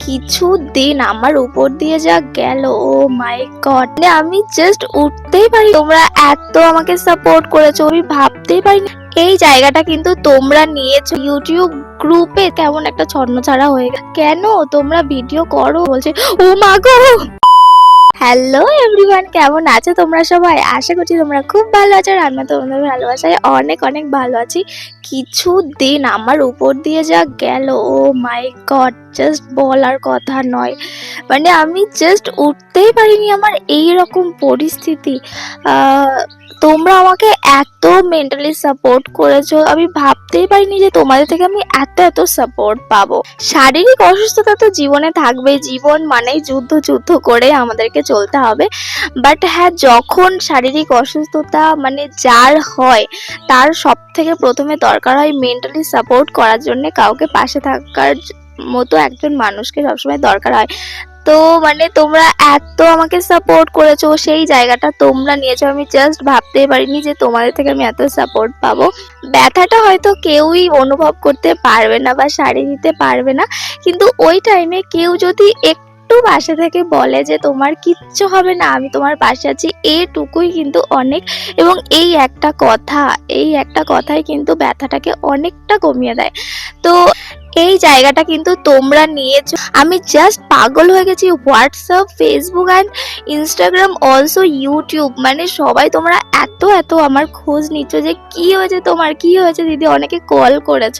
কিছু দিন আমার উপর দিয়ে যা গেল, ও মাই গড আমি জাস্ট উঠতেই পারি, তোমরা এত আমাকে সাপোর্ট করেছ, আমি ভাবতেই পারি না এই জায়গাটা কিন্তু তোমরা নিয়েছো ইউটিউব গ্রুপে কেমন একটা ছন্ন ছাড়া হয়ে গেছে। কেন? তোমরা ভিডিও করো, বলছে, ও মা গো! হ্যালো এভরিওয়ান কেমন আছো তোমরা সবাই? আশা করছি তোমরা খুব ভালো আছো আর আমি তোমাদের ভালোবাসায় অনেক অনেক ভালো আছি। কিছু দিন আমার উপর দিয়ে যা গেল, ও মাই গড জাস্ট বলার কথা নয়। মানে আমি জাস্ট উঠতেই পারিনি আমার এই রকম পরিস্থিতি তোমরা আমাকে এত মেন্টালি সাপোর্ট করেছ, আমি ভাবতেই পারিনি যে তোমাদের থেকে আমি এত এত সাপোর্ট পাবো। শারীরিক অসুস্থতা তো জীবনে থাকবে জীবন মানেই যুদ্ধ যুদ্ধ করে আমাদেরকে চলতে হবে। বাট হ্যাঁ যখন শারীরিক অসুস্থতা মানে যার হয়, তার সব থেকে প্রথমে দরকার হয় মেন্টালি সাপোর্ট করার জন্য কাউকে পাশে থাকার মতো একজন মানুষকে সবসময় দরকার হয়। তো মানে তোমরা এত আমাকে সাপোর্ট করেছ, সেই জায়গাটা তোমরা নিয়েছো, আমি জাস্ট ভাবতেই পারিনি যে তোমাদের থেকে আমি এত সাপোর্ট পাবো। ব্যথাটা হয়তো কেউই অনুভব করতে পারবে না বা সারিয়ে দিতে পারবে না, কিন্তু ওই টাইমে কেউ যদি একটু পাশে থেকে বলে যে তোমার কিচ্ছু হবে না, আমি তোমার পাশে আছি, এটুকুই কিন্তু অনেক। এবং এই একটা কথা, এই একটা কথাই কিন্তু ব্যথাটাকে অনেকটা কমিয়ে দেয়। তো এই জায়গাটা কিন্তু তোমরা নিয়েছো। আমি জাস্ট পাগল হয়ে গেছি WhatsApp Facebook and Instagram also YouTube মানে সবাই তোমরা এত এত আমার খোঁজ নিচ্ছ যে কি হয়েছে তোমার, কি হয়েছে দিদি? অনেকে কল করেছ।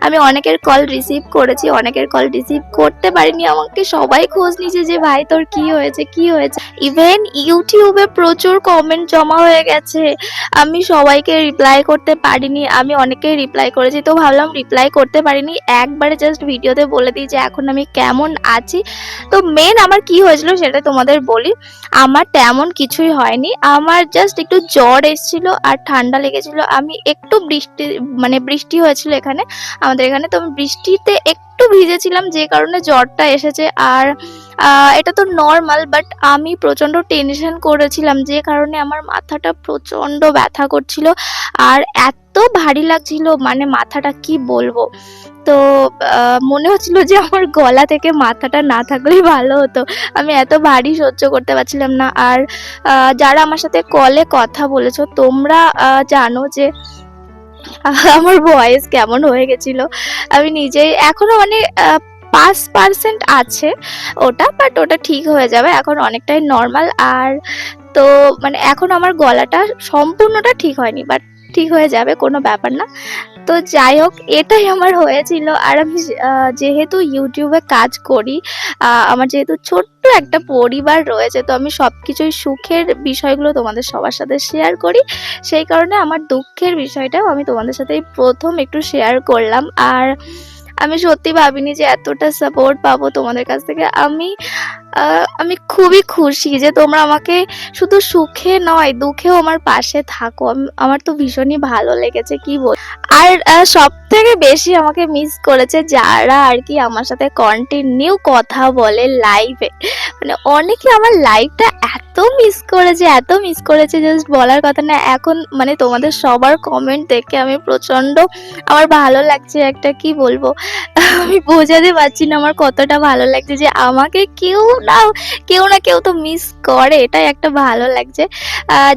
আমি অনেকের কল রিসিভ করেছি, অনেকের কল রিসিভ করতে পারিনি আমাকে। সবাই খোঁজ নিচ্ছে যে, ভাই, তোর কি হয়েছে? কি হয়েছে? ইভেন ইউটিউবে প্রচুর কমেন্ট জমা হয়ে গেছে। আমি সবাইকে রিপ্লাই করতে পারিনি। আমি অনেকেই রিপ্লাই করেছি। তো ভাবলাম রিপ্লাই করতে পারিনি। একবারে জাস্ট ভিডিওতে বলে দিই যে এখন আমি কেমন আছি। তো মেন আমার কি হয়েছিল সেটা তোমাদের বলি। আমার তেমন কিছুই হয়নি। আমার জাস্ট একটু জ্বর এসেছিল আর ঠান্ডা লেগেছিল। আমি একটু বৃষ্টি মানে বৃষ্টি হয়েছিল এখানে, আমাদের এখানে। তো আমি বৃষ্টিতে একটু ভিজেছিলাম যে কারণে জ্বরটা এসেছে। আর এটা তো নর্মাল বাট আমি প্রচণ্ড টেনশন করেছিলাম যে কারণে আমার মাথাটা প্রচণ্ড ব্যথা করছিল। আর এত ভারী লাগছিল মানে মাথাটা কি বলব? তো মনে হচ্ছিল যে আমার গলা থেকে মাথাটা না থাকলেই ভালো হতো। আমি এত ভারী সহ্য করতে পারছিলাম না। আর যারা আমার সাথে কলে কথা বলেছ তোমরা জানো যে আমার ভয়েস কেমন হয়ে গেছিল। আমি নিজেই এখনও মানে আহ, পাঁচ পার্সেন্ট আছে ওটা বাট ওটা ঠিক হয়ে যাবে এখন অনেকটাই নর্মাল আর তো মানে এখন আমার গলাটা সম্পূর্ণটা ঠিক হয়নি বাট ঠিক হয়ে যাবে, কোনো ব্যাপার না। তো যাই হোক, এটাই আমার হয়েছিল। আর আমি যেহেতু ইউটিউবে কাজ করি আমার যেহেতু ছোট্ট একটা পরিবার রয়েছে, তো আমি সব কিছুই সুখের বিষয়গুলো তোমাদের সবার সাথে শেয়ার করি। সেই কারণে আমার দুঃখের বিষয়টাও আমি তোমাদের সাথে প্রথম একটু শেয়ার করলাম। আর আমি সত্যি ভাবিনি যে এতটা সাপোর্ট পাবো তোমাদের কাছ থেকে। আমি আমি খুবই খুশি যে তোমরা আমাকে শুধু সুখে নয়, দুঃখেও আমার পাশে থাকো। আম- আমার তো ভীষণই ভালো লেগেছে, কি বল? আর সব থেকে বেশি আমাকে মিস করেছে যারা আর কি আমার সাথে কন্টিনিউ কথা বলে লাইভে মানে অনেকে আমার লাইভটা এত মিস করেছে, এত মিস করেছে জাস্ট বলার কথা না, এখন মানে তোমাদের সবার কমেন্ট দেখে আমি প্রচণ্ড আমার ভালো লাগছে একটা, কি বলব? আমি বোঝাতে পারছি না আমার কতটা ভালো লাগছে যে আমাকে কেউ না কেউ না কেউ তো মিস করে, এটাই একটা ভালো লাগছে।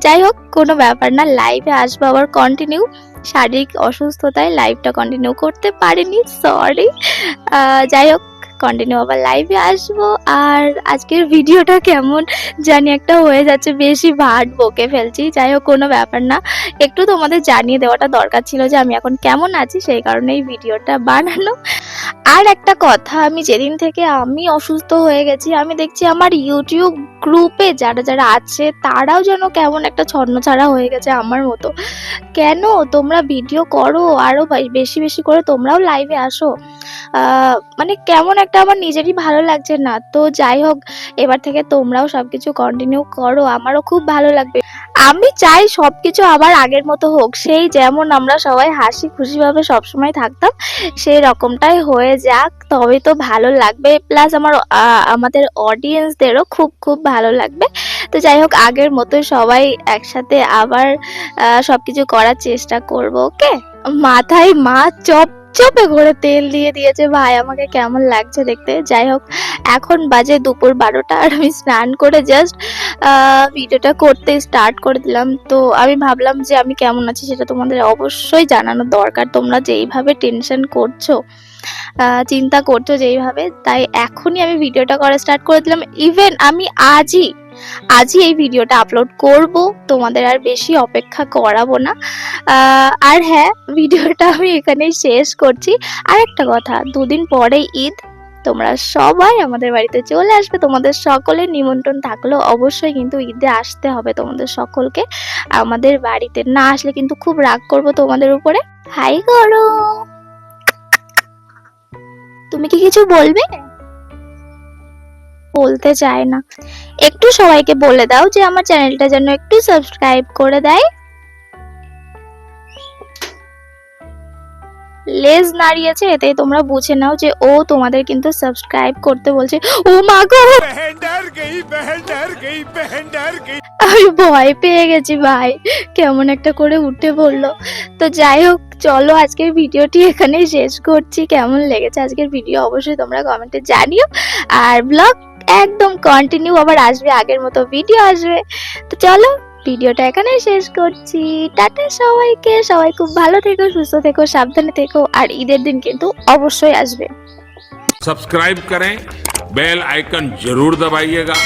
যাই হোক, কোনো ব্যাপার না লাইভে আসব আবার কন্টিনিউ শারীরিক অসুস্থতায় লাইভটা কন্টিনিউ করতে পারিনি সরি যাই হোক কন্টিনিউ আবার লাইভে আসব। আর আজকের ভিডিওটা কেমন জানি একটা হয়ে যাচ্ছে, বেশি ভাট বকে ফেলছি। যাই হোক, কোনো ব্যাপার না। একটু তোমাদের জানিয়ে দেওয়াটা দরকার ছিল যে আমি এখন কেমন আছি, সেই কারণে এই ভিডিওটা বানানো আর একটা কথা, আমি যেদিন থেকে আমি অসুস্থ হয়ে গেছি, আমি দেখছি আমার ইউটিউব গ্রুপে যারা যারা আছে, তারাও যেন কেমন একটা ছন্নছাড়া হয়ে গেছে আমার মতো। কেন? তোমরা ভিডিও করো, আরও বে- বেশি বেশি করে তোমরাও লাইভে আসো। মানে কেমন একটা আমার নিজেরই ভালো লাগছে না। তো যাই হোক এবার থেকে তোমরাও সবকিছু কন্টিনিউ করো আমারও খুব ভালো লাগবে। আমি চাই সবকিছু আবার আগের মতো হোক সেই যেমন আমরা সবাই হাসি খুশিভাবে সবসময় থাকতাম সেই রকমটাই হয়ে যাক। তবে তো ভালো লাগবে প্লাস আমার আমাদের অডিয়েন্সদেরও খুব খুব ভালো লাগবে। তো যাই হোক আগের মতো সবাই একসাথে আবার আহ, সবকিছু করার চেষ্টা করব ওকে মাথায় মা চপ চোপে ঘরে তেল দিয়ে দিয়েছে। ভাই, আমাকে কেমন লাগছে দেখতে? যাই হোক, এখন বাজে দুপুর বারোটা আর আমি স্নান করে জাস্ট ভিডিওটা করতে স্টার্ট করে দিলাম। তো আমি ভাবলাম যে আমি কেমন আছি সেটা তোমাদের অবশ্যই জানানো দরকার। তোমরা যেইভাবে টেনশন করছ চিন্তা করছ যেইভাবে তাই এখনই আমি ভিডিওটা করা স্টার্ট করে দিলাম। ইভেন আমি আজই আজই এই ভিডিওটা আপলোড করব, তোমাদের আর বেশি অপেক্ষা করাবো না। আর হ্যাঁ ভিডিওটা আমি এখানেই শেষ করছি। আর একটা কথা, দুদিন পরে ঈদ, তোমরা সবাই আমাদের বাড়িতে চলে আসবে। তোমাদের সকলের নিমন্ত্রণ থাকলেও অবশ্যই কিন্তু ঈদে আসতে হবে তোমাদের সকলকে। আমাদের বাড়িতে না আসলে কিন্তু খুব রাগ করব তোমাদের উপরে। হাই করো তুমি কি কিছু বলবে? বলতে চায় না। একটু সবাইকে বলে দাও যে আমার চ্যানেলটা যেন একটু সাবস্ক্রাইব করে দেয়। লেজ নাড়িয়েছে এতে তোমরা বুঝে নাও যে ও তোমাদের কিন্তু সাবস্ক্রাইব করতে বলছে। ও মা গো! আমি ভয় পেয়ে গেছি ভাই। কেমন একটা করে উঠে পড়ল। তো যাই হোক চলো আজকের ভিডিওটি এখানেই শেষ করছি। কেমন লেগেছে আজকের ভিডিও অবশ্যই তোমরা কমেন্টে জানিও। আর ব্লগ একদম কন্টিনিউ আবার আসবে, আগের মতো ভিডিও আসবে। তো চলো ভিডিওটা এখানে শেষ করছি। টাটা সবাইকে, সবাই খুব ভালো থেকো, সুস্থ থেকো, সাবধানে থেকো, আর ঈদের দিন কিন্তু অবশ্যই আসবে। সাবস্ক্রাইব করেন বেল আইকন জরুর দবাইয়েগা।